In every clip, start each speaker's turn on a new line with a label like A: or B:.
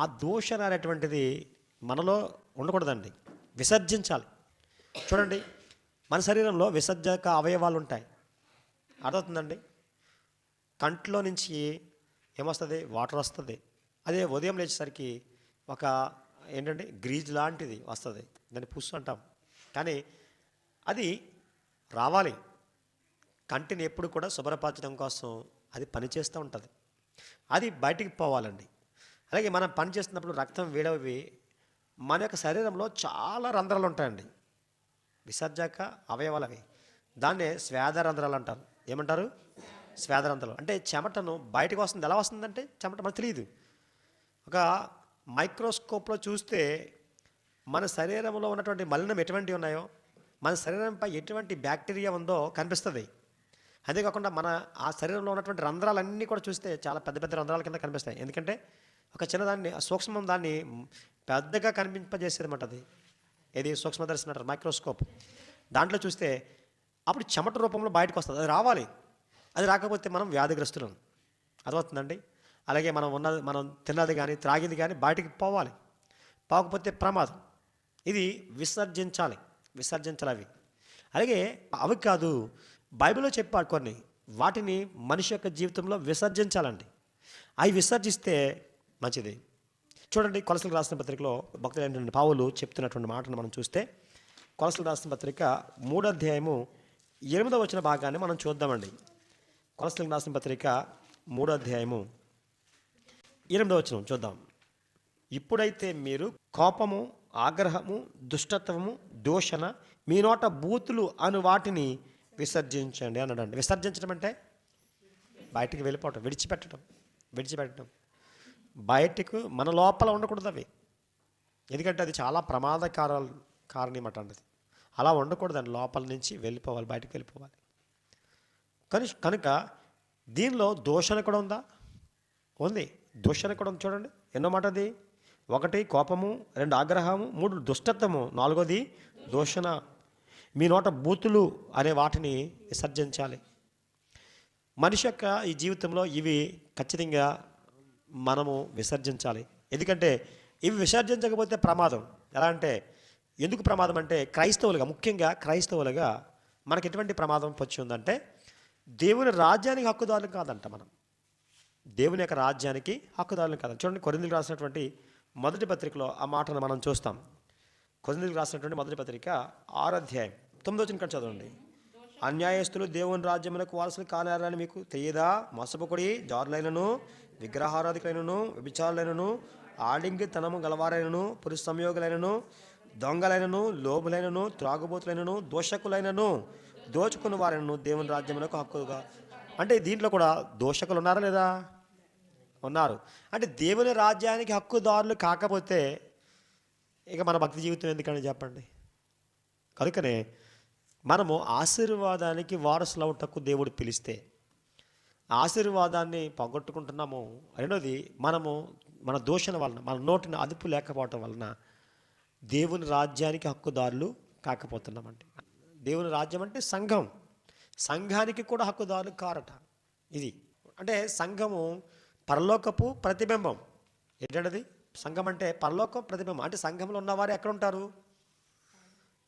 A: ఆ దూషణ అనేటువంటిది మనలో ఉండకూడదండి. విసర్జించాలి. చూడండి మన శరీరంలో విసర్జక అవయవాలు ఉంటాయి అర్థవుతుందండి కంట్లో నుంచి ఏమొస్తుంది? వాటర్ వస్తుంది. అదే ఉదయం లేచేసరికి ఒక ఏంటంటే గ్రీజ్ లాంటిది వస్తుంది. దాన్ని పుస్సు అంటాం. కానీ అది రావాలి. కంటిని ఎప్పుడు కూడా శుభ్రపరచడం కోసం అది పనిచేస్తూ ఉంటుంది. అది బయటికి పోవాలండి. అలాగే మనం పని చేస్తున్నప్పుడు రక్తం వేడవి మన యొక్క శరీరంలో చాలా రంధ్రాలు ఉంటాయండి. విసర్జక అవయవాలు అవి. దాన్నే స్వేద రంధ్రాలు అంటారు. ఏమంటారు? స్వేద రంధ్రాలు. అంటే చెమటను బయటకు వస్తుంది. ఎలా వస్తుందంటే చెమట మనకు తెలియదు. ఒక మైక్రోస్కోప్లో చూస్తే మన శరీరంలో ఉన్నటువంటి మలినం ఎటువంటివి ఉన్నాయో మన శరీరంపై ఎటువంటి బ్యాక్టీరియా ఉందో కనిపిస్తుంది. అంతేకాకుండా మన ఆ శరీరంలో ఉన్నటువంటి రంధ్రాలన్నీ కూడా చూస్తే చాలా పెద్ద పెద్ద రంధ్రాల కింద కనిపిస్తాయి. ఎందుకంటే ఒక చిన్నదాన్ని ఆ సూక్ష్మం దాన్ని పెద్దగా కనిపింపజేసేదన్నమాట అది. ఏది సూక్ష్మదర్శనం అంటారు? మైక్రోస్కోప్. దాంట్లో చూస్తే అప్పుడు చెమట రూపంలో బయటకు వస్తుంది. అది రావాలి. అది రాకపోతే మనం వ్యాధిగ్రస్తులం. అర్థమవుతుందండి? అలాగే మనం ఉన్నది మనం తిన్నది కానీ త్రాగింది కానీ బయటికి పోవాలి. పోకపోతే ప్రమాదం. ఇది విసర్జించాలి. విసర్జించాలి అవి. అలాగే అవి కాదు బైబిల్లో చెప్పాడు కొన్ని. వాటిని మనిషి యొక్క జీవితంలో విసర్జించాలండి. అవి విసర్జిస్తే మంచిది. చూడండి కొలసలు రాసిన పత్రికలో భక్తులు ఏంటంటే పావులు చెప్తున్నటువంటి మాటను మనం చూస్తే కొలసలు రాసిన పత్రిక మూడో అధ్యాయము ఎనిమిదో వచ్చిన భాగాన్ని మనం చూద్దామండి. కొలసలు రాసిన పత్రిక మూడో అధ్యాయము ఎనిమిదో వచ్చిన చూద్దాం. ఇప్పుడైతే మీరు కోపము ఆగ్రహము దుష్టత్వము దూషణ మీ నోట బూతులు అను వాటిని విసర్జించండి అన్నాడండి. విసర్జించడం అంటే బయటికి వెళ్ళిపోవటం విడిచిపెట్టడం విడిచిపెట్టడం బయటకు మన లోపల ఉండకూడదు అవి. ఎందుకంటే అది చాలా ప్రమాదకార కారణమట అండి అలా ఉండకూడదండి. లోపల నుంచి వెళ్ళిపోవాలి బయటకు వెళ్ళిపోవాలి. కానీ కనుక దీనిలో దోషణ కూడా ఉందా? ఉంది. దోషణ కూడా ఉంది చూడండి. ఎన్నో మాట అది ఒకటి కోపము రెండు ఆగ్రహము మూడు దుష్టత్వము నాలుగోది దోషణ. మీ నోట బూతులు అనే వాటిని విసర్జించాలి. మనిషి యొక్క ఈ జీవితంలో ఇవి ఖచ్చితంగా మనము విసర్జించాలి. ఎందుకంటే ఇవి విసర్జించకపోతే ప్రమాదం. ఎలా అంటే ఎందుకు ప్రమాదం అంటే క్రైస్తవులుగా ముఖ్యంగా క్రైస్తవులుగా మనకి ఎటువంటి ప్రమాదం వచ్చి ఉందంటే దేవుని రాజ్యానికి హక్కుదారులు కాదంట మనం. దేవుని యొక్క రాజ్యానికి హక్కుదారులు కాదు చూడండి కొరిందులు రాసినటువంటి మొదటి పత్రికలో ఆ మాటను మనం చూస్తాం. కొరిందులు రాసినటువంటి మొదటి పత్రిక ఆరు అధ్యాయం. తొమ్మిదో వచ్చిన కంటే చదవండి. అన్యాయస్తులు దేవుని రాజ్యములకు వారసులు కానారని మీకు తెలియదా? మోసపుకుడి జారులైనను విగ్రహారాధికులైనను వ్యభిచారులైనను ఆలింగితనము గలవారైనను పురుష సంయోగులైనను దొంగలైనను లోబులైనను త్రాగుబోతులైనను దోషకులైనను దోచుకున్న వారైనను దేవుని రాజ్యములకు హక్కుగా. అంటే దీంట్లో కూడా దోషకులు ఉన్నారా లేదా? ఉన్నారు. అంటే దేవుని రాజ్యానికి హక్కుదారులు కాకపోతే ఇక మన భక్తి జీవితం ఎందుకని చెప్పండి? కనుకనే మనము ఆశీర్వాదానికి వారసులవుటకు దేవుడు పిలిస్తే ఆశీర్వాదాన్ని పోగొట్టుకుంటున్నాము రెండోది మనము మన దోషణ వలన మన నోటిని అదుపు లేకపోవటం వలన దేవుని రాజ్యానికి హక్కుదారులు కాకపోతున్నామండి. దేవుని రాజ్యం అంటే సంఘం. సంఘానికి కూడా హక్కుదారులు కారట. ఇది అంటే సంఘము పరలోకపు ప్రతిబింబం. ఏంటంటే సంఘం అంటే పరలోకం ప్రతిబింబం. అంటే సంఘంలో ఉన్నవారు ఎక్కడ ఉంటారు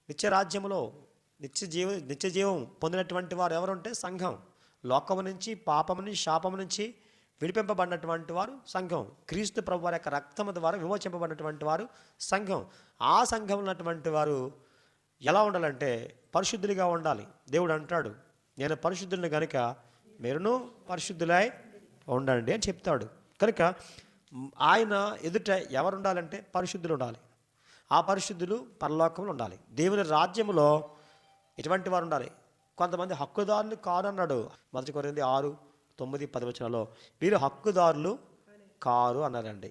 A: నిత్య రాజ్యములో నిత్య జీవ నిత్య జీవం పొందినటువంటి వారు ఎవరుంటే సంఘం. లోకము నుంచి పాపము నుంచి శాపము నుంచి విడిపింపబడినటువంటి వారు సంఘం. క్రీస్తు ప్రభు వారి యొక్క రక్తము ద్వారా విమోచింపబడినటువంటి వారు సంఘం. ఆ సంఘం ఉన్నటువంటి వారు ఎలా ఉండాలంటే పరిశుద్ధులుగా ఉండాలి. దేవుడు అంటాడు నేను పరిశుద్ధుని కనుక మీరును పరిశుద్ధులై ఉండండి అని చెప్తాడు. కనుక ఆయన ఎదుట ఎవరు ఉండాలంటే పరిశుద్ధులు ఉండాలి. ఆ పరిశుద్ధులు పరలోకంలో ఉండాలి. దేవుని రాజ్యములో ఎటువంటి వారు ఉండాలి? కొంతమంది హక్కుదారులు కారు అన్నాడు మొదటి కొరింది ఆరు తొమ్మిది పది వచ్చినలో వీరు హక్కుదారులు కారు అన్నారండి.